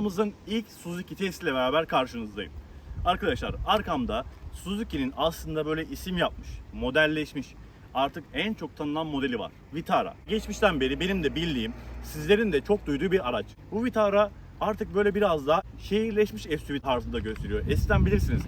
Kanalımızın ilk Suzuki testiyle beraber karşınızdayım. Arkadaşlar arkamda Suzuki'nin aslında böyle isim yapmış, modelleşmiş, artık en çok tanınan modeli var. Vitara. Geçmişten beri benim de bildiğim, sizlerin de çok duyduğu bir araç. Bu Vitara artık böyle biraz daha şehirleşmiş SUV tarzında gösteriyor. Eskiden bilirsiniz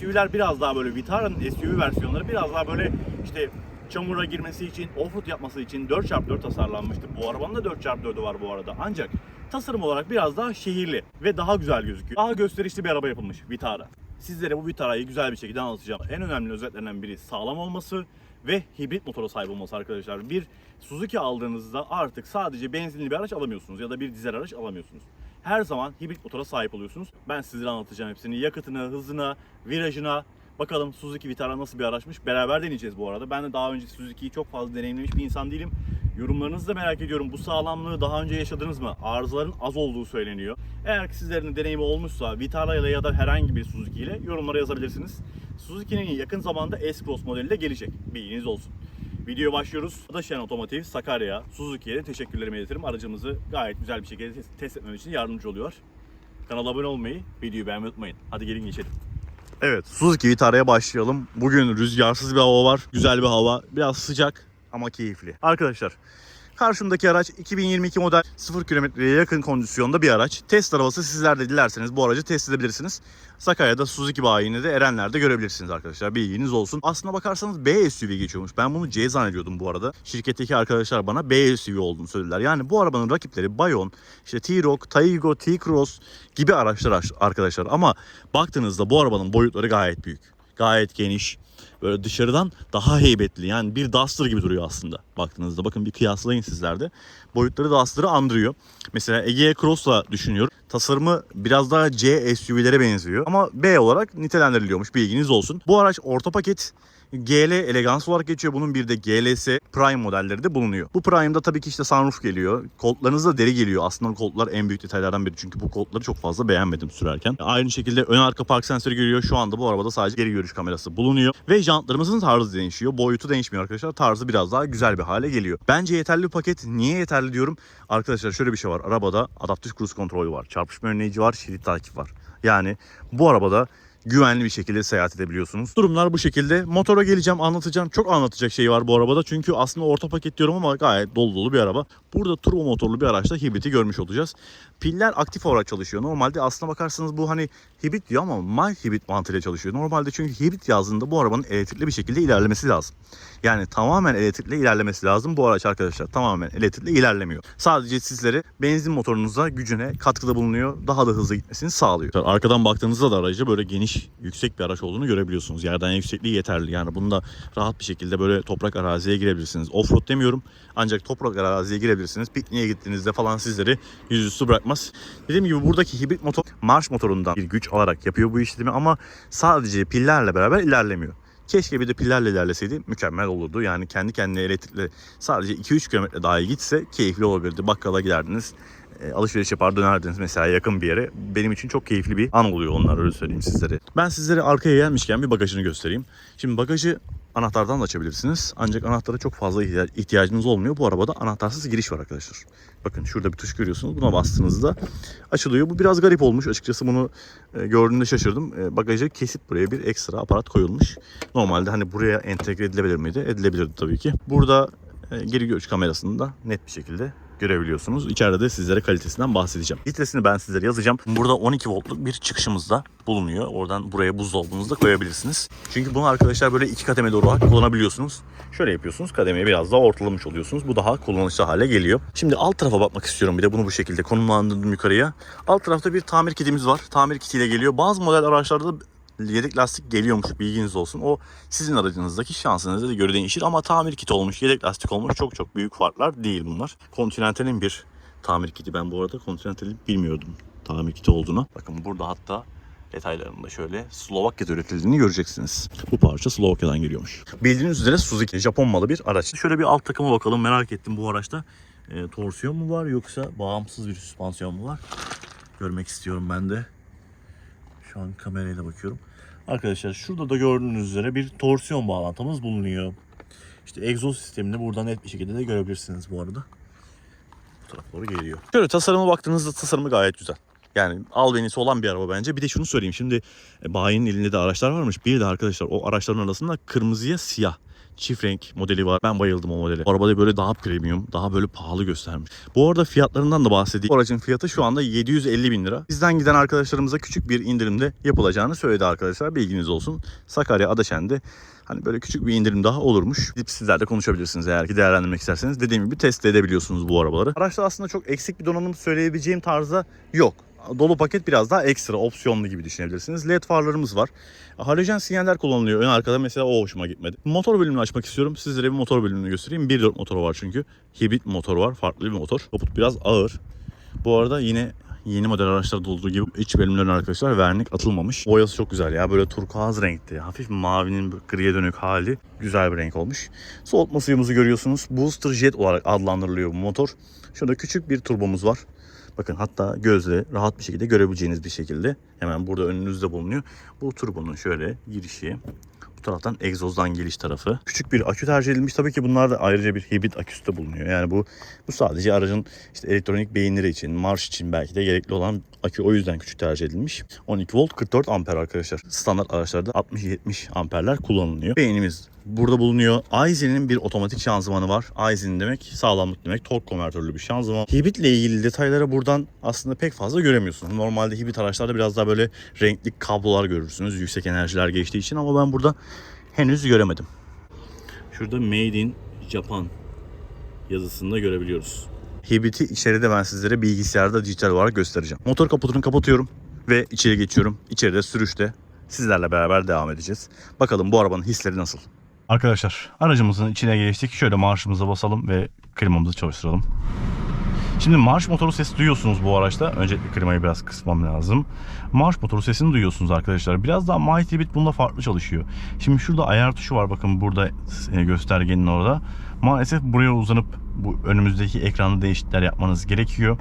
SUV'ler biraz daha böyle Vitara'nın SUV versiyonları biraz daha böyle işte çamura girmesi için, offroad yapması için 4x4 tasarlanmıştı. Bu arabanın da 4x4'ü var bu arada. Ancak tasarım olarak biraz daha şehirli ve daha güzel gözüküyor. Daha gösterişli bir araba yapılmış Vitara. Sizlere bu Vitara'yı güzel bir şekilde anlatacağım. En önemli özelliklerinden biri sağlam olması ve hibrit motora sahip olması arkadaşlar. Bir Suzuki aldığınızda artık sadece benzinli bir araç alamıyorsunuz ya da bir dizel araç alamıyorsunuz. Her zaman hibrit motora sahip oluyorsunuz. Ben sizlere anlatacağım hepsini. Yakıtına, hızına, virajına, Bakalım Suzuki Vitara nasıl bir araçmış. Beraber deneyeceğiz bu arada. Ben de daha önce Suzuki'yi çok fazla deneyimlemiş bir insan değilim. Yorumlarınızı da merak ediyorum. Bu sağlamlığı daha önce yaşadınız mı? Arızaların az olduğu söyleniyor. Eğer ki sizlerin de deneyimi olmuşsa Vitara ile ya da herhangi bir Suzuki ile yorumlara yazabilirsiniz. Suzuki'nin yakın zamanda S-Cross modeli de gelecek. Bilginiz olsun. Videoya başlıyoruz. Adaşen Otomotiv, Sakarya, Suzuki'ye teşekkürlerimi iletirim. Aracımızı gayet güzel bir şekilde test etmem için yardımcı oluyor. Kanala abone olmayı, videoyu beğenmeyi unutmayın. Hadi gelin geçelim. Evet, Suzuki Vitara'ya başlayalım. Bugün rüzgarsız bir hava var. Güzel bir hava. Biraz sıcak ama keyifli. Arkadaşlar, karşımdaki araç 2022 model 0 kilometreye yakın kondisyonda bir araç. Test arabası sizler de dilerseniz bu aracı test edebilirsiniz. Sakarya'da Suzuki bayini de Erenler'de görebilirsiniz arkadaşlar. Bilginiz olsun. Aslına bakarsanız B SUV geçiyormuş. Ben bunu C zannediyordum bu arada. Şirketteki arkadaşlar bana B SUV olduğunu söylediler. Yani bu arabanın rakipleri Bayon, işte T-Roc, Taygo, T-Cross gibi araçlar arkadaşlar. Ama baktığınızda bu arabanın boyutları gayet büyük. Gayet geniş. Böyle dışarıdan daha heybetli. Yani bir Duster gibi duruyor aslında baktığınızda. Bakın bir kıyaslayın sizler de. Boyutları Duster'ı andırıyor. Mesela Egea Cross'la düşünüyorum. Tasarımı biraz daha C SUV'lere benziyor. Ama B olarak nitelendiriliyormuş. Bilginiz olsun. Bu araç orta paket GL Elegans olarak geçiyor. Bunun bir de GLS Prime modelleri de bulunuyor. Bu Prime'da tabii ki işte sunroof geliyor. Koltuklarınızda deri geliyor. Aslında koltuklar en büyük detaylardan biri. Çünkü bu koltukları çok fazla beğenmedim sürerken. Aynı şekilde ön arka park sensörü geliyor. Şu anda bu arabada sadece geri görüş kamerası bulunuyor. Ve jantlarımızın tarzı değişiyor. Boyutu değişmiyor arkadaşlar. Tarzı biraz daha güzel bir hale geliyor. Bence yeterli bir paket. Niye yeterli diyorum? Arkadaşlar şöyle bir şey var. Arabada adaptif cruise kontrolü var. Çarpışma önleyici var. Şerit takip var. Yani bu arabada güvenli bir şekilde seyahat edebiliyorsunuz. Durumlar bu şekilde. Motora geleceğim, anlatacağım. Çok anlatacak şey var bu arabada. Çünkü aslında orta paket diyorum ama gayet dolu dolu bir araba. Burada turbo motorlu bir araçta hibriti görmüş olacağız. Piller aktif olarak çalışıyor. Normalde aslına bakarsanız bu hani hibrit diyor ama mild hibrit mantığıyla çalışıyor. Normalde çünkü hibrit yazdığında bu arabanın elektrikli bir şekilde ilerlemesi lazım. Yani tamamen elektrikli ilerlemesi lazım. Bu araç arkadaşlar tamamen elektrikli ilerlemiyor. Sadece sizlere benzin motorunuza gücüne katkıda bulunuyor. Daha da hızlı gitmesini sağlıyor. Arkadan baktığınızda da aracı böyle geniş, yüksek bir araç olduğunu görebiliyorsunuz. Yerden yüksekliği yeterli. Yani bunda rahat bir şekilde böyle toprak araziye girebilirsiniz. Offroad demiyorum. Ancak toprak araziye girebilirsiniz. Pikniğe gittiğinizde falan sizleri yüzüstü bırakmaz. Dediğim gibi buradaki hibrit motor marş motorundan bir güç alarak yapıyor bu işlemi ama sadece pillerle beraber ilerlemiyor. Keşke bir de pillerle ilerleseydi mükemmel olurdu. Yani kendi kendine elektrikle sadece 2-3 kilometre daha gitse keyifli olabilirdi. Bakkala giderdiniz, e, alışveriş yapar dönerdiniz mesela yakın bir yere. Benim için çok keyifli bir an oluyor onlar öyle söyleyeyim sizlere. Ben sizlere arkaya gelmişken bir bagajını göstereyim. Şimdi bagajı anahtardan da açabilirsiniz. Ancak anahtara çok fazla ihtiya- ihtiyacınız olmuyor. Bu arabada anahtarsız giriş var arkadaşlar. Bakın şurada bir tuş görüyorsunuz. Buna bastığınızda açılıyor. Bu biraz garip olmuş. Açıkçası bunu e, gördüğümde şaşırdım. E, bagajı kesip buraya bir ekstra aparat koyulmuş. Normalde hani buraya entegre edilebilir miydi? Edilebilirdi tabii ki. Burada e, geri görüş kamerasını da net bir şekilde görebiliyorsunuz. İçeride de sizlere kalitesinden bahsedeceğim. Litresini ben sizlere yazacağım. Burada 12 voltluk bir çıkışımız da bulunuyor. Oradan buraya buzdolabınızı da koyabilirsiniz. Çünkü bunu arkadaşlar böyle iki kademe doğru kullanabiliyorsunuz. Şöyle yapıyorsunuz. Kademeyi biraz daha ortalamış oluyorsunuz. Bu daha kullanışlı hale geliyor. Şimdi alt tarafa bakmak istiyorum bir de bunu bu şekilde konumlandırdım yukarıya. Alt tarafta bir tamir kitimiz var. Tamir kitiyle geliyor. Bazı model araçlarda yedek lastik geliyormuş bilginiz olsun. O sizin aracınızdaki şansınıza göre değişir ama tamir kiti olmuş, yedek lastik olmuş çok çok büyük farklar değil bunlar. Continental'in bir tamir kiti. Ben bu arada Continental'i bilmiyordum tamir kiti olduğunu. Bakın burada hatta detaylarında şöyle Slovakya'da üretildiğini göreceksiniz. Bu parça Slovakya'dan geliyormuş. Bildiğiniz üzere Suzuki Japon malı bir araç. Şöyle bir alt takıma bakalım merak ettim bu araçta. E, torsiyon mu var yoksa bağımsız bir süspansiyon mu var? Görmek istiyorum ben de. Şu an kamerayla bakıyorum. Arkadaşlar şurada da gördüğünüz üzere bir torsiyon bağlantımız bulunuyor. İşte egzoz sistemini buradan net bir şekilde de görebilirsiniz bu arada. Bu tarafa doğru geliyor. Şöyle tasarıma baktığınızda tasarımı gayet güzel. Yani albenisi olan bir araba bence. Bir de şunu söyleyeyim. Şimdi e, bayinin elinde de araçlar varmış. Bir de arkadaşlar o araçların arasında kırmızıya siyah çift renk modeli var. Ben bayıldım o modele. O arabada böyle daha premium, daha böyle pahalı göstermiş. Bu arada fiyatlarından da bahsedeyim. Bu aracın fiyatı şu anda 750 bin lira. Bizden giden arkadaşlarımıza küçük bir indirimde yapılacağını söyledi arkadaşlar. Bilginiz olsun. Sakarya Adaşen'de Hani böyle küçük bir indirim daha olurmuş. Gidip sizler de konuşabilirsiniz eğer ki değerlendirmek isterseniz. Dediğim gibi test edebiliyorsunuz bu arabaları. Araçta aslında çok eksik bir donanım söyleyebileceğim tarzda yok. Dolu paket biraz daha ekstra, opsiyonlu gibi düşünebilirsiniz. LED farlarımız var. Halojen sinyaller kullanılıyor. Ön arkada mesela o hoşuma gitmedi. Motor bölümünü açmak istiyorum. Sizlere bir motor bölümünü göstereyim. 1.4 motoru var çünkü. Hibrit motor var. Farklı bir motor. Kaput biraz ağır. Bu arada yine yeni model araçlarda olduğu gibi iç bölümlerine arkadaşlar vernik atılmamış. Boyası çok güzel ya. Böyle turkuaz renkte. Hafif mavinin griye dönük hali. Güzel bir renk olmuş. Soğutma suyumuzu görüyorsunuz. Booster Jet olarak adlandırılıyor bu motor. Şurada küçük bir turbomuz var. Bakın hatta gözle rahat bir şekilde görebileceğiniz bir şekilde hemen burada önünüzde bulunuyor. Bu turbonun şöyle girişi. Bu taraftan egzozdan geliş tarafı. Küçük bir akü tercih edilmiş. Tabii ki bunlar da ayrıca bir hibrit aküsü de bulunuyor. Yani bu bu sadece aracın işte elektronik beyinleri için, marş için belki de gerekli olan akü o yüzden küçük tercih edilmiş. 12 volt 44 amper arkadaşlar. Standart araçlarda 60-70 amperler kullanılıyor. Beynimiz burada bulunuyor. Aizen'in bir otomatik şanzımanı var. Aizen demek sağlamlık demek. Tork konvertörlü bir şanzıman. Hibritle ilgili detayları buradan aslında pek fazla göremiyorsunuz. Normalde hibrit araçlarda biraz daha böyle renkli kablolar görürsünüz. Yüksek enerjiler geçtiği için ama ben burada henüz göremedim. Şurada Made in Japan yazısını da görebiliyoruz. Hibriti içeride ben sizlere bilgisayarda dijital olarak göstereceğim. Motor kaputunu kapatıyorum ve içeri geçiyorum. İçeride sürüşte sizlerle beraber devam edeceğiz. Bakalım bu arabanın hisleri nasıl? Arkadaşlar aracımızın içine geçtik. Şöyle marşımıza basalım ve klimamızı çalıştıralım. Şimdi marş motoru sesi duyuyorsunuz bu araçta. Öncelikle klimayı biraz kısmam lazım. Marş motoru sesini duyuyorsunuz arkadaşlar. Biraz daha Mighty Bit bunda farklı çalışıyor. Şimdi şurada ayar tuşu var bakın burada e, göstergenin orada. Maalesef buraya uzanıp bu önümüzdeki ekranda değişiklikler yapmanız gerekiyor.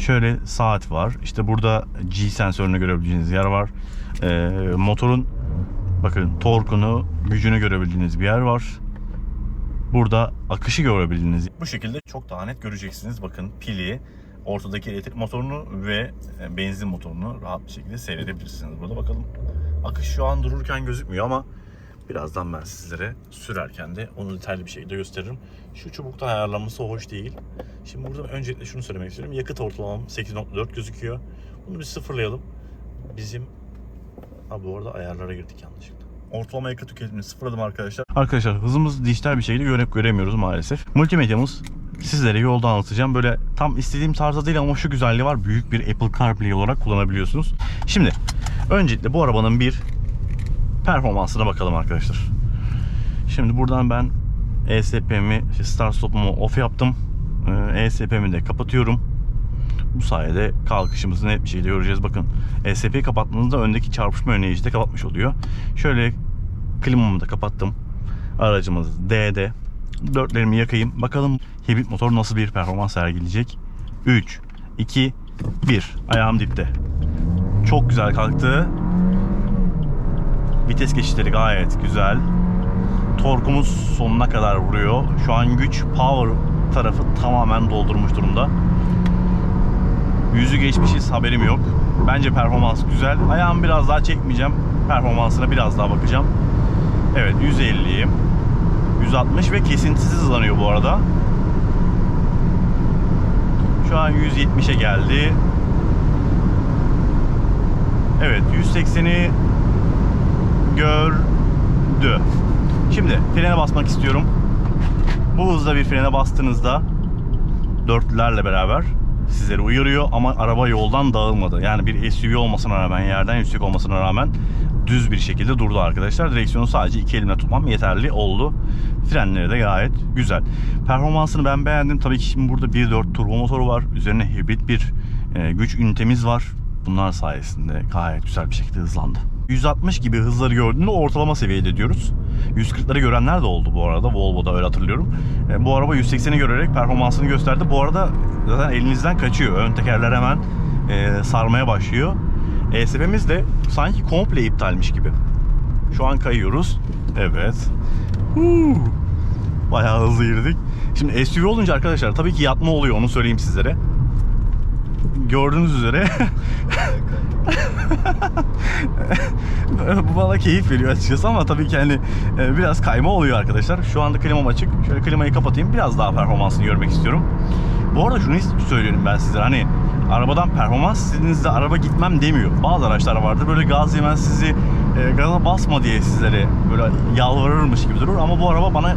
Şöyle saat var. İşte burada G sensörünü görebileceğiniz yer var. Ee, motorun bakın torkunu, gücünü görebildiğiniz bir yer var. Burada akışı görebildiğiniz. Bu şekilde çok daha net göreceksiniz. Bakın pili, ortadaki elektrik motorunu ve e, benzin motorunu rahat bir şekilde seyredebilirsiniz. Burada bakalım. Akış şu an dururken gözükmüyor ama birazdan ben sizlere sürerken de onu detaylı bir şekilde gösteririm. Şu çubuktan ayarlanması hoş değil. Şimdi burada öncelikle şunu söylemek istiyorum. Yakıt ortalamam 8.4 gözüküyor. Bunu bir sıfırlayalım. Bizim Ha bu arada ayarlara girdik yanlışlıkla. Ortalama yakıt tüketimini sıfırladım arkadaşlar. Arkadaşlar hızımızı dijital bir şekilde görüp göremiyoruz maalesef. Multimedyamız sizlere yolda anlatacağım. Böyle tam istediğim tarzda değil ama şu güzelliği var. Büyük bir Apple CarPlay olarak kullanabiliyorsunuz. Şimdi öncelikle bu arabanın bir performansına bakalım arkadaşlar. Şimdi buradan ben ESP'mi, işte start stop'umu off yaptım. Ee, ESP'mi de kapatıyorum. Bu sayede kalkışımızı net bir şekilde göreceğiz. Bakın ESP'yi kapattığınızda öndeki çarpışma önleyici de kapatmış oluyor. Şöyle klimamı da kapattım. Aracımız D'de. Dörtlerimi yakayım. Bakalım hibrit motor nasıl bir performans sergileyecek. 3, 2, 1. Ayağım dipte. Çok güzel kalktı. Vites geçişleri gayet güzel. Torkumuz sonuna kadar vuruyor. Şu an güç power tarafı tamamen doldurmuş durumda. Yüzü geçmişiz haberim yok. Bence performans güzel. Ayağımı biraz daha çekmeyeceğim. Performansına biraz daha bakacağım. Evet 150'yim. 160 ve kesintisiz hızlanıyor bu arada. Şu an 170'e geldi. Evet 180'i gördü. Şimdi frene basmak istiyorum. Bu hızda bir frene bastığınızda dörtlülerle beraber sizleri uyarıyor ama araba yoldan dağılmadı. Yani bir SUV olmasına rağmen yerden yüksek olmasına rağmen düz bir şekilde durdu arkadaşlar. Direksiyonu sadece iki elimle tutmam yeterli oldu. Frenleri de gayet güzel. Performansını ben beğendim. Tabii ki şimdi burada 1.4 turbo motoru var. Üzerine hibrit bir e, güç ünitemiz var. Bunlar sayesinde gayet güzel bir şekilde hızlandı. 160 gibi hızları gördüğünde ortalama seviyede diyoruz. 140'ları görenler de oldu bu arada. Volvo'da öyle hatırlıyorum. E, bu araba 180'i görerek performansını gösterdi. Bu arada zaten elinizden kaçıyor. Ön tekerler hemen e, sarmaya başlıyor. ESP'miz de sanki komple iptalmiş gibi. Şu an kayıyoruz. Evet. Huu. Bayağı hızlı girdik. Şimdi SUV olunca arkadaşlar tabii ki yatma oluyor onu söyleyeyim sizlere. Gördüğünüz üzere bu bana keyif veriyor açıkçası ama tabii ki hani e, biraz kayma oluyor arkadaşlar. Şu anda klimam açık. Şöyle klimayı kapatayım. Biraz daha performansını görmek istiyorum. Bu arada şunu söylüyorum ben sizlere. Hani arabadan performans istediğinizde araba gitmem demiyor. Bazı araçlar vardır böyle gaz yemez sizi e, gaza basma diye sizlere böyle yalvarırmış gibi durur. Ama bu araba bana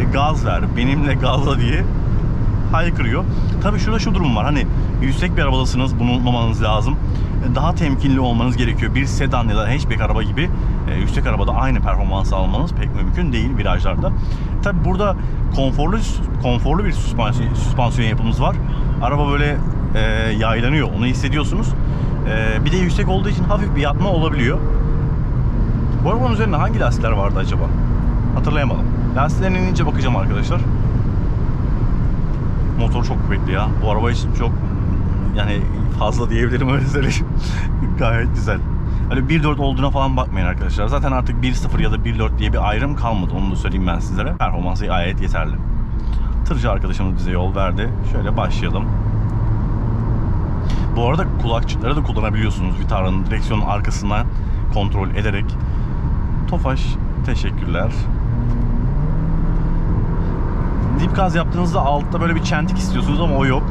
e, gaz ver, benimle gazla diye haykırıyor. Tabii şurada şu durum var. Hani yüksek bir arabadasınız bulunmamanız lazım. Daha temkinli olmanız gerekiyor. Bir sedan ya da hatchback araba gibi e, yüksek arabada aynı performansı almanız pek mümkün değil virajlarda. Tabii burada konforlu konforlu bir süspansiyon, süspansiyon yapımız var. Araba böyle e, yaylanıyor. Onu hissediyorsunuz. E, bir de yüksek olduğu için hafif bir yatma olabiliyor. Bu arabanın üzerinde hangi lastikler vardı acaba? Hatırlayamadım. Lastiklerine inince bakacağım arkadaşlar. Motor çok kuvvetli ya. Bu araba için çok yani fazla diyebilirim öyle söyleyeyim. Gayet güzel. Hani 1.4 olduğuna falan bakmayın arkadaşlar. Zaten artık 1.0 ya da 1.4 diye bir ayrım kalmadı. Onu da söyleyeyim ben sizlere. Performansı gayet yeterli. Tırcı arkadaşımız bize yol verdi. Şöyle başlayalım. Bu arada kulakçıkları da kullanabiliyorsunuz. Vitara'nın direksiyonun arkasından kontrol ederek. Tofaş teşekkürler. Dip gaz yaptığınızda altta böyle bir çentik istiyorsunuz ama o yok.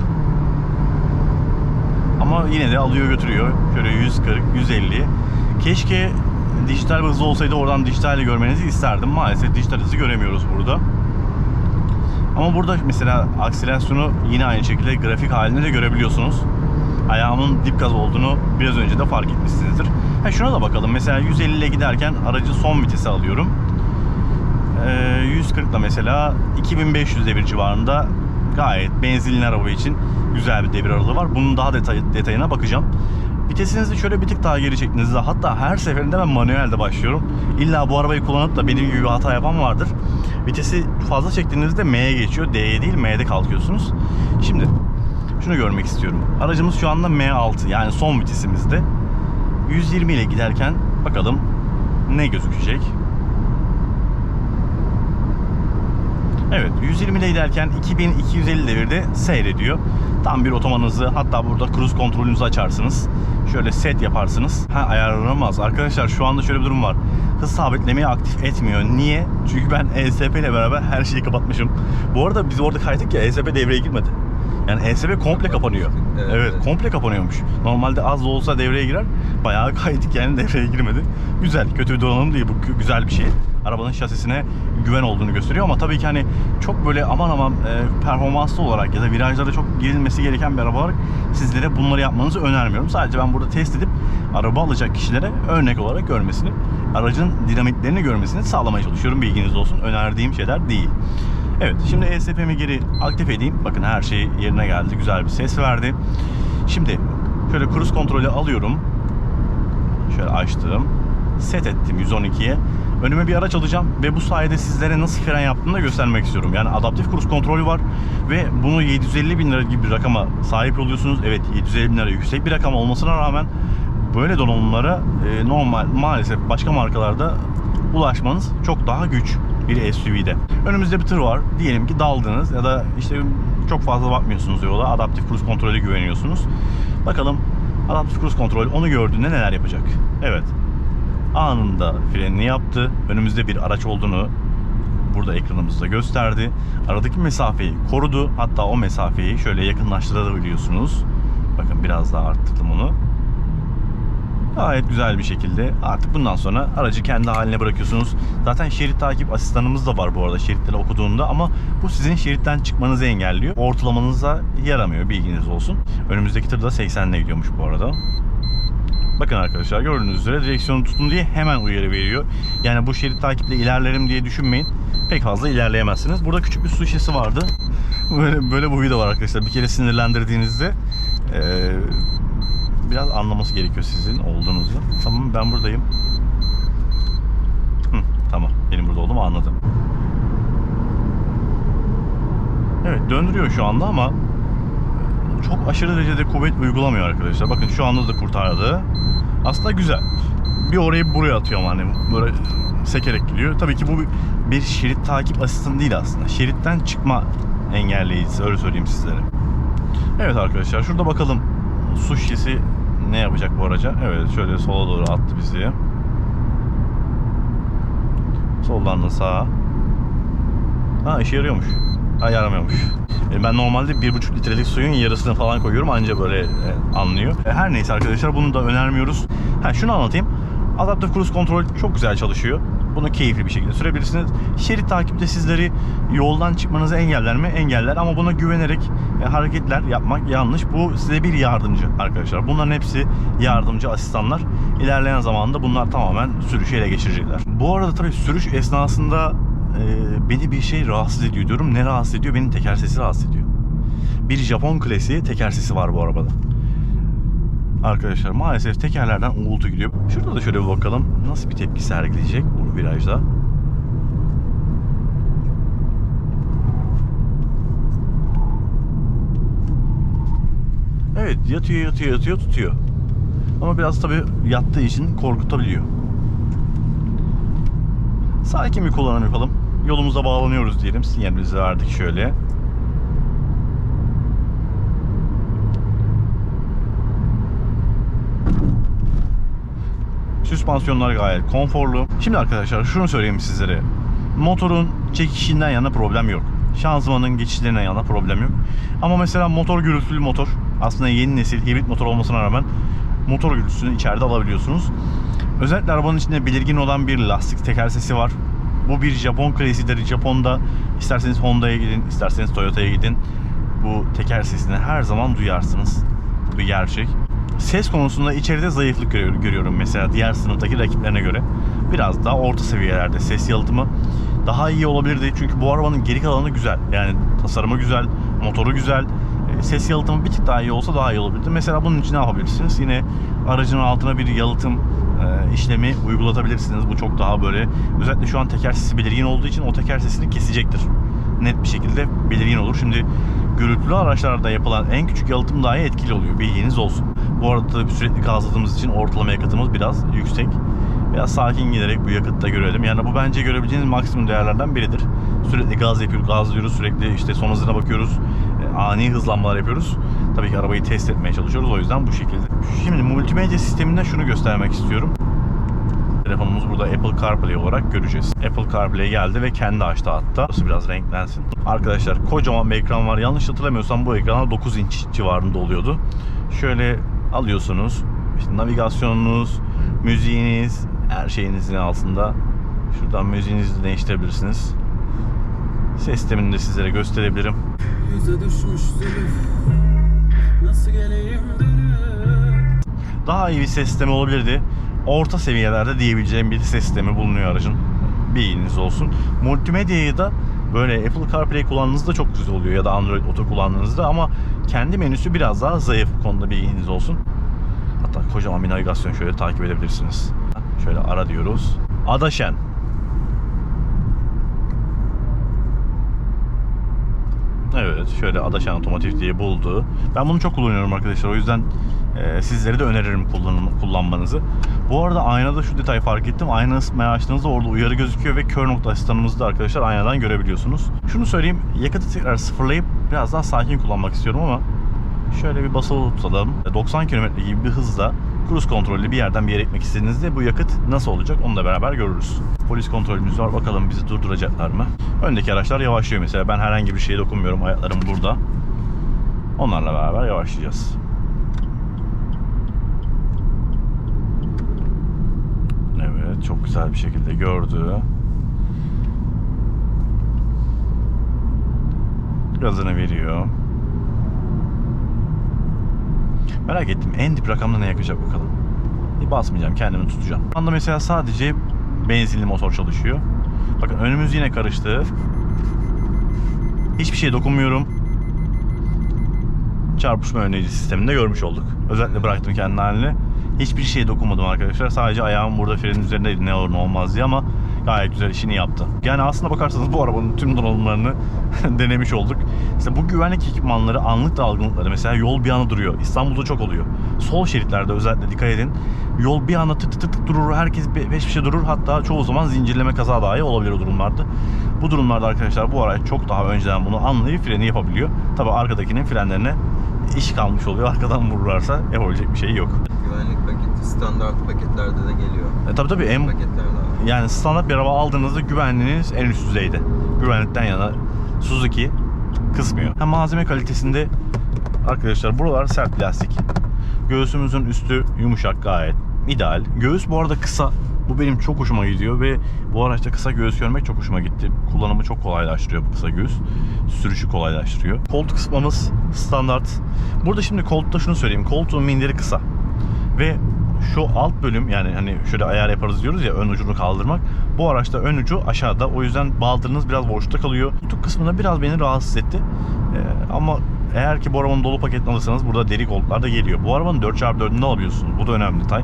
Ama yine de alıyor götürüyor. Şöyle 140, 150. Keşke dijital hızı olsaydı oradan dijital görmenizi isterdim. Maalesef dijital hızı göremiyoruz burada. Ama burada mesela akselasyonu yine aynı şekilde grafik halinde de görebiliyorsunuz. Ayağımın dip gaz olduğunu biraz önce de fark etmişsinizdir. Ha şuna da bakalım. Mesela 150 ile giderken aracı son vitese alıyorum. Ee, 140 ile mesela 2500 devir civarında gayet benzinli araba için güzel bir devir aralığı var. Bunun daha detay, detayına bakacağım. Vitesinizi şöyle bir tık daha geri çektiğinizde hatta her seferinde ben manuelde başlıyorum. İlla bu arabayı kullanıp da benim gibi bir hata yapan vardır. Vitesi fazla çektiğinizde M'ye geçiyor. D'ye değil M'de kalkıyorsunuz. Şimdi şunu görmek istiyorum. Aracımız şu anda M6 yani son vitesimizde. 120 ile giderken bakalım ne gözükecek. Evet 120 ile giderken 2250 devirde seyrediyor. Tam bir otoman hızı. Hatta burada cruise kontrolünüzü açarsınız. Şöyle set yaparsınız. Ha ayarlanamaz. Arkadaşlar şu anda şöyle bir durum var. Hız sabitlemeyi aktif etmiyor. Niye? Çünkü ben ESP ile beraber her şeyi kapatmışım. Bu arada biz orada kaydık ya ESP devreye girmedi. Yani ESP komple kapanıyor. Evet, Evet, evet. komple kapanıyormuş. Normalde az da olsa devreye girer. Bayağı kaydık yani devreye girmedi. Güzel, kötü bir donanım değil bu gü- güzel bir şey. Arabanın şasisine güven olduğunu gösteriyor ama tabii ki hani çok böyle aman aman e, performanslı olarak ya da virajlarda çok girilmesi gereken bir araba olarak sizlere bunları yapmanızı önermiyorum. Sadece ben burada test edip araba alacak kişilere örnek olarak görmesini, aracın dinamiklerini görmesini sağlamaya çalışıyorum. Bilginiz olsun. Önerdiğim şeyler değil. Evet şimdi ESP'mi geri aktif edeyim. Bakın her şey yerine geldi. Güzel bir ses verdi. Şimdi şöyle cruise kontrolü alıyorum. Şöyle açtım. Set ettim 112'ye. Önüme bir araç alacağım ve bu sayede sizlere nasıl fren yaptığını da göstermek istiyorum. Yani adaptif cruise kontrolü var ve bunu 750 bin lira gibi bir rakama sahip oluyorsunuz. Evet 750 bin lira yüksek bir rakam olmasına rağmen böyle donanımlara e, normal maalesef başka markalarda ulaşmanız çok daha güç bir SUV'de. Önümüzde bir tır var. Diyelim ki daldınız ya da işte çok fazla bakmıyorsunuz yola. Adaptif cruise kontrolü güveniyorsunuz. Bakalım adaptif cruise kontrol onu gördüğünde neler yapacak? Evet. Anında frenini yaptı. Önümüzde bir araç olduğunu burada ekranımızda gösterdi. Aradaki mesafeyi korudu. Hatta o mesafeyi şöyle yakınlaştırabiliyorsunuz. Bakın biraz daha arttırdım onu. Gayet güzel bir şekilde artık bundan sonra aracı kendi haline bırakıyorsunuz. Zaten şerit takip asistanımız da var bu arada şeritleri okuduğunda ama bu sizin şeritten çıkmanızı engelliyor. Ortalamanıza yaramıyor bilginiz olsun. Önümüzdeki tır da 80 ile gidiyormuş bu arada. Bakın arkadaşlar gördüğünüz üzere direksiyonu tutun diye hemen uyarı veriyor. Yani bu şerit takiple ilerlerim diye düşünmeyin. Pek fazla ilerleyemezsiniz. Burada küçük bir su şişesi vardı. Böyle böyle boyu da var arkadaşlar. Bir kere sinirlendirdiğinizde eee, biraz anlaması gerekiyor sizin olduğunuzu. Tamam ben buradayım. Hı, tamam benim burada olduğumu anladım. Evet döndürüyor şu anda ama çok aşırı derecede kuvvet uygulamıyor arkadaşlar. Bakın şu anda da kurtardı. Aslında güzel. Bir orayı buraya atıyorum hani böyle sekerek gidiyor. Tabii ki bu bir- şerit takip asistanı değil aslında. Şeritten çıkma engelleyicisi öyle söyleyeyim sizlere. Evet arkadaşlar şurada bakalım su şişesi ne yapacak bu araca? Evet şöyle sola doğru attı bizi. Soldan da sağa. Ha işe yarıyormuş. Ha yaramıyormuş. E, Ben normalde 1,5 litrelik suyun yarısını falan koyuyorum anca böyle e, anlıyor. E, Her neyse arkadaşlar bunu da önermiyoruz. Ha şunu anlatayım. Adaptive Cruise Control çok güzel çalışıyor. Bunu keyifli bir şekilde sürebilirsiniz. Şerit takipte sizleri yoldan çıkmanızı engeller mi? Engeller ama buna güvenerek hareketler yapmak yanlış. Bu size bir yardımcı arkadaşlar. Bunların hepsi yardımcı asistanlar. İlerleyen zamanda bunlar tamamen sürüşü ele geçirecekler. Bu arada tabii sürüş esnasında e, beni bir şey rahatsız ediyor diyorum. Ne rahatsız ediyor? Benim teker sesi rahatsız ediyor. Bir Japon klasiği teker sesi var bu arabada. Arkadaşlar maalesef tekerlerden uğultu gidiyor. Şurada da şöyle bir bakalım. Nasıl bir tepki sergileyecek bu virajda. Evet yatıyor yatıyor yatıyor tutuyor. Ama biraz tabii yattığı için korkutabiliyor. Sakin bir kullanım yapalım. Yolumuza bağlanıyoruz diyelim. Sinyalimizi verdik şöyle. Süspansiyonlar gayet konforlu. Şimdi arkadaşlar şunu söyleyeyim sizlere. Motorun çekişinden yana problem yok. Şanzımanın geçişlerinden yana problem yok. Ama mesela motor gürültülü motor. Aslında yeni nesil hibrit motor olmasına rağmen motor gürültüsünü içeride alabiliyorsunuz. Özellikle arabanın içinde belirgin olan bir lastik teker sesi var. Bu bir Japon klasiğidir. Japon'da isterseniz Honda'ya gidin, isterseniz Toyota'ya gidin. Bu teker sesini her zaman duyarsınız. Bu bir gerçek. Ses konusunda içeride zayıflık görüyorum, mesela diğer sınıftaki rakiplerine göre. Biraz daha orta seviyelerde ses yalıtımı daha iyi olabilirdi. Çünkü bu arabanın geri kalanı güzel. Yani tasarımı güzel, motoru güzel. E, Ses yalıtımı bir tık daha iyi olsa daha iyi olabilirdi. Mesela bunun için ne yapabilirsiniz? Yine aracın altına bir yalıtım işlemi uygulatabilirsiniz. Bu çok daha böyle özellikle şu an teker sesi belirgin olduğu için o teker sesini kesecektir. Net bir şekilde belirgin olur. Şimdi gürültülü araçlarda yapılan en küçük yalıtım dahi etkili oluyor. Bilginiz olsun. Bu arada tabii sürekli gazladığımız için ortalama yakıtımız biraz yüksek. Biraz sakin giderek bu yakıtta görelim. Yani bu bence görebileceğiniz maksimum değerlerden biridir. Sürekli gaz yapıyoruz, gazlıyoruz. Sürekli işte son hızına bakıyoruz. Ani hızlanmalar yapıyoruz. Tabii ki arabayı test etmeye çalışıyoruz. O yüzden bu şekilde. Şimdi multimedya sisteminde şunu göstermek istiyorum. Telefonumuz burada Apple CarPlay olarak göreceğiz. Apple CarPlay geldi ve kendi açtı hatta. Burası biraz renklensin. Arkadaşlar kocaman bir ekran var. Yanlış hatırlamıyorsam bu ekranlar 9 inç civarında oluyordu. Şöyle alıyorsunuz. İşte navigasyonunuz, müziğiniz, her şeyinizin altında. Şuradan müziğinizi değiştirebilirsiniz. Ses sistemini de sizlere gösterebilirim. Yüze düşmüş zülüf Nasıl geleyim dönüp Daha iyi bir sistemi olabilirdi. Orta seviyelerde diyebileceğim bir sistemi bulunuyor aracın. Bilginiz olsun. Multimedyayı da böyle Apple CarPlay kullandığınızda çok güzel oluyor ya da Android Auto kullandığınızda ama kendi menüsü biraz daha zayıf bu konuda bilginiz olsun. Hatta kocaman bir navigasyon şöyle takip edebilirsiniz. Şöyle ara diyoruz. Adaşen. Evet şöyle Adaşen Otomotiv diye buldu. Ben bunu çok kullanıyorum arkadaşlar o yüzden e, sizlere de öneririm kullanım, kullanmanızı. Bu arada aynada şu detayı fark ettim. Ayna ısıtmaya açtığınızda orada uyarı gözüküyor ve kör nokta asistanımızı da arkadaşlar aynadan görebiliyorsunuz. Şunu söyleyeyim yakıtı tekrar sıfırlayıp biraz daha sakin kullanmak istiyorum ama şöyle bir basılı tutalım. 90 km gibi bir hızla cruise kontrollü bir yerden bir yere gitmek istediğinizde bu yakıt nasıl olacak onu da beraber görürüz. Polis kontrolümüz var. Bakalım bizi durduracaklar mı? Öndeki araçlar yavaşlıyor mesela. Ben herhangi bir şeye dokunmuyorum. Ayaklarım burada. Onlarla beraber yavaşlayacağız. Evet, çok güzel bir şekilde gördü. Gazını veriyor. Merak ettim en dip rakamda ne yakacak bakalım. Bir basmayacağım kendimi tutacağım. Şu anda mesela sadece benzinli motor çalışıyor. Bakın önümüz yine karıştı. Hiçbir şeye dokunmuyorum. Çarpışma önleyici sisteminde görmüş olduk. Özellikle bıraktım kendi haline. Hiçbir şeye dokunmadım arkadaşlar. Sadece ayağım burada frenin üzerindeydi ne olur ne olmaz diye ama gayet güzel işini yaptı. Yani aslında bakarsanız bu arabanın tüm donanımlarını denemiş olduk. İşte bu güvenlik ekipmanları anlık dalgınlıkları mesela yol bir anda duruyor. İstanbul'da çok oluyor. Sol şeritlerde özellikle dikkat edin. Yol bir anda tık tık tık tık durur. Herkes peş peşe durur. Hatta çoğu zaman zincirleme kaza dahi olabilir o durumlarda. Bu durumlarda arkadaşlar bu araç çok daha önceden bunu anlayıp freni yapabiliyor. Tabi arkadakinin frenlerine iş kalmış oluyor. Arkadan vururlarsa yapabilecek bir şey yok. Güvenlik paketi standart paketlerde de geliyor. E, tabii tabii en Paketlerde. Yani standart bir araba aldığınızda güvenliğiniz en üst düzeyde. Güvenlikten yana Suzuki kısmıyor. Hem malzeme kalitesinde arkadaşlar buralar sert plastik. Göğsümüzün üstü yumuşak gayet ideal. Göğüs bu arada kısa. Bu benim çok hoşuma gidiyor ve bu araçta kısa göğüs görmek çok hoşuma gitti. Kullanımı çok kolaylaştırıyor bu kısa göğüs. Sürüşü kolaylaştırıyor. Koltuk kısmımız standart. Burada şimdi koltukta şunu söyleyeyim. Koltuğun minderi kısa. Ve şu alt bölüm yani hani şöyle ayar yaparız diyoruz ya ön ucunu kaldırmak. Bu araçta ön ucu aşağıda. O yüzden baldırınız biraz boşta kalıyor. Koltuk kısmında biraz beni rahatsız etti. Ee, ama eğer ki bu arabanın dolu paketini alırsanız burada deri koltuklar da geliyor. Bu arabanın 4x4'ünü alabiliyorsunuz. Bu da önemli detay.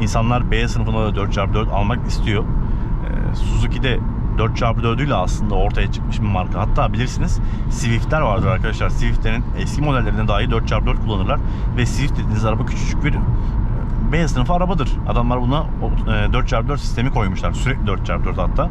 İnsanlar B sınıfında da 4x4 almak istiyor. Ee, Suzuki'de 4x4'üyle aslında ortaya çıkmış bir marka. Hatta bilirsiniz Swift'ler vardır arkadaşlar. Swift'lerin eski modellerinde dahi 4x4 kullanırlar. Ve Swift dediğiniz araba küçücük bir B sınıfı arabadır. Adamlar buna o, e, 4x4 sistemi koymuşlar. Sürekli 4x4 hatta.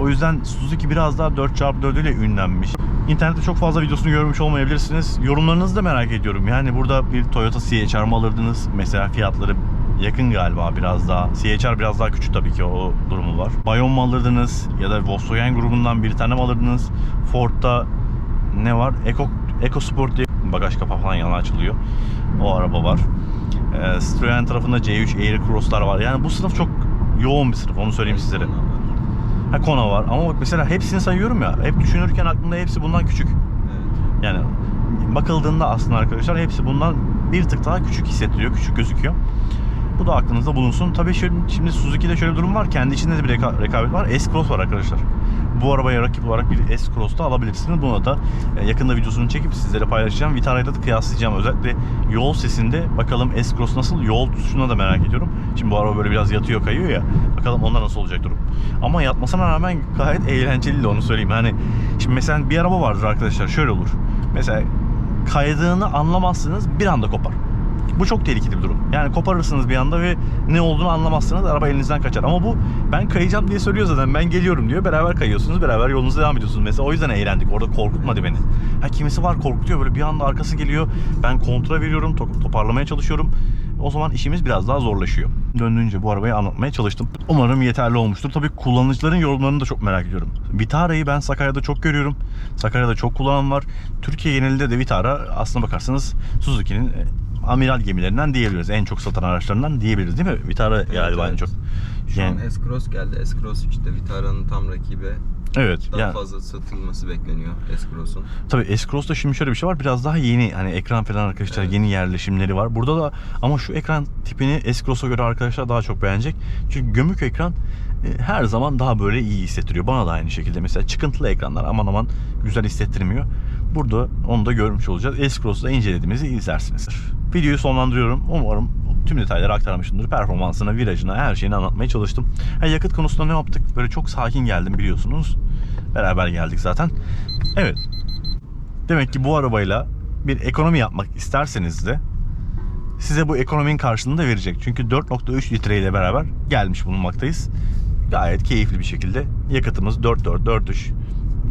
O yüzden Suzuki biraz daha 4x4 ile ünlenmiş. İnternette çok fazla videosunu görmüş olmayabilirsiniz. Yorumlarınızı da merak ediyorum. Yani burada bir Toyota CHR mı alırdınız? Mesela fiyatları yakın galiba biraz daha. CHR biraz daha küçük tabii ki o durumu var. Bayon mu alırdınız? Ya da Volkswagen grubundan bir tane mi alırdınız? Ford'da ne var? Eco, EcoSport diye bagaj kapağı falan yana açılıyor. O araba var. Ee, Citroen tarafında C3 Air Cross'lar var. Yani bu sınıf çok yoğun bir sınıf onu söyleyeyim sizlere. Ha Kona var ama bak mesela hepsini sayıyorum ya. Hep düşünürken aklımda hepsi bundan küçük. Evet. Yani bakıldığında aslında arkadaşlar hepsi bundan bir tık daha küçük hissettiriyor, küçük gözüküyor. Bu da aklınızda bulunsun. Tabii şöyle, şimdi Suzuki'de şöyle bir durum var. Kendi içinde de bir reka- rekabet var. S-Cross var arkadaşlar. Bu arabaya rakip olarak bir S-Cross da alabilirsiniz. Buna da e, yakında videosunu çekip sizlere paylaşacağım. Vitara'yla da kıyaslayacağım. Özellikle yol sesinde bakalım S-Cross nasıl? Yol tutuşuna da merak ediyorum. Şimdi bu araba böyle biraz yatıyor kayıyor ya. Bakalım onda nasıl olacak durum. Ama yatmasına rağmen gayet eğlenceli de onu söyleyeyim. Hani şimdi mesela bir araba vardır arkadaşlar şöyle olur. Mesela kaydığını anlamazsınız bir anda kopar. Bu çok tehlikeli bir durum. Yani koparırsınız bir anda ve ne olduğunu anlamazsınız. Araba elinizden kaçar. Ama bu ben kayacağım diye söylüyor zaten. Ben geliyorum diyor. Beraber kayıyorsunuz. Beraber yolunuza devam ediyorsunuz. Mesela o yüzden eğlendik. Orada korkutmadı beni. Ha kimisi var korkutuyor. Böyle bir anda arkası geliyor. Ben kontra veriyorum. to- toparlamaya çalışıyorum. O zaman işimiz biraz daha zorlaşıyor. Döndüğünce bu arabayı anlatmaya çalıştım. Umarım yeterli olmuştur. Tabii kullanıcıların yorumlarını da çok merak ediyorum. Vitara'yı ben Sakarya'da çok görüyorum. Sakarya'da çok kullanan var. Türkiye genelinde de Vitara aslına bakarsanız Suzuki'nin e, amiral gemilerinden diyebiliriz. En çok satan araçlarından diyebiliriz değil mi? Vitara galiba en evet. çok. Şu Yani- an S-Cross geldi. S-Cross işte Vitara'nın tam rakibi. Evet. Daha yani, fazla satılması bekleniyor S-Cross'un. Tabii S-Cross'ta şimdi şöyle bir şey var. Biraz daha yeni hani ekran falan arkadaşlar Evet. yeni yerleşimleri var. Burada da ama şu ekran tipini S-Cross'a göre arkadaşlar daha çok beğenecek. Çünkü gömük ekran e, her zaman daha böyle iyi hissettiriyor. Bana da aynı şekilde. Mesela çıkıntılı ekranlar aman aman güzel hissettirmiyor. Burada onu da görmüş olacağız. S-Cross'da incelediğimizi izlersiniz. Videoyu sonlandırıyorum. Umarım tüm detayları aktarmışımdır. Performansına, virajına, her şeyini anlatmaya çalıştım. Ha, yakıt konusunda ne yaptık? Böyle çok sakin geldim biliyorsunuz. Beraber geldik zaten. Evet. Demek ki bu arabayla bir ekonomi yapmak isterseniz de size bu ekonominin karşılığını da verecek. Çünkü 4.3 litre ile beraber gelmiş bulunmaktayız. Gayet keyifli bir şekilde yakıtımız 4.4-4.3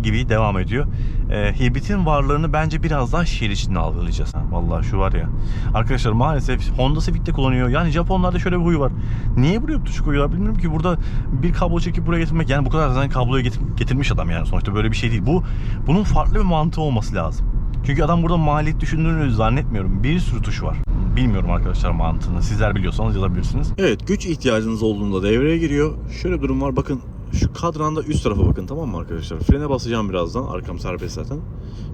gibi devam ediyor. Ee, hibritin varlığını bence biraz daha şehir içinde algılayacağız. Ha, vallahi şu var ya. Arkadaşlar maalesef Honda Civic'te kullanıyor. Yani Japonlarda şöyle bir huy var. Niye buraya tuş koyuyorlar bilmiyorum ki. Burada bir kablo çekip buraya getirmek. Yani bu kadar zaten kabloyu getir- getirmiş adam yani. Sonuçta böyle bir şey değil. Bu bunun farklı bir mantığı olması lazım. Çünkü adam burada maliyet düşündüğünü zannetmiyorum. Bir sürü tuş var. Bilmiyorum arkadaşlar mantığını. Sizler biliyorsanız yazabilirsiniz. Evet güç ihtiyacınız olduğunda devreye giriyor. Şöyle bir durum var. Bakın şu kadranda üst tarafa bakın tamam mı arkadaşlar? Frene basacağım birazdan. Arkam serbest zaten.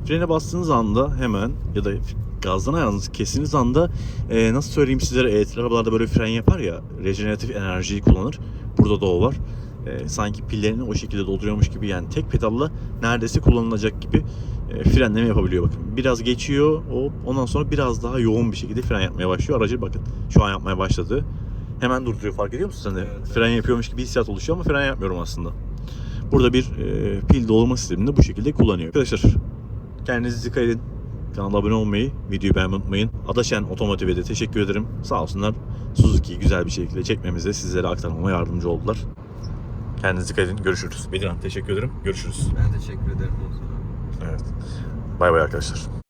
Frene bastığınız anda hemen ya da gazdan ayağınızı kestiğiniz anda e, nasıl söyleyeyim sizlere elektrikli arabalarda böyle fren yapar ya rejeneratif enerjiyi kullanır. Burada da o var. E, sanki pillerini o şekilde dolduruyormuş gibi yani tek pedalla neredeyse kullanılacak gibi e, frenleme yapabiliyor bakın. Biraz geçiyor o ondan sonra biraz daha yoğun bir şekilde fren yapmaya başlıyor. Aracı bakın şu an yapmaya başladı. Hemen durduruyor fark ediyor musun sen de? Evet. Fren yapıyormuş gibi hissiyat oluşuyor ama fren yapmıyorum aslında. Burada bir e, pil dolma sistemini de bu şekilde kullanıyor. Arkadaşlar kendinize dikkat edin. Kanala abone olmayı, videoyu beğenmeyi unutmayın. Adaşen Otomotiv'e de teşekkür ederim. Sağ olsunlar Suzuki'yi güzel bir şekilde çekmemize, sizlere aktarmama yardımcı oldular. Kendinize dikkat edin. Görüşürüz. Bedirhan teşekkür ederim. Görüşürüz. Ben teşekkür ederim. Evet. Bay bay arkadaşlar.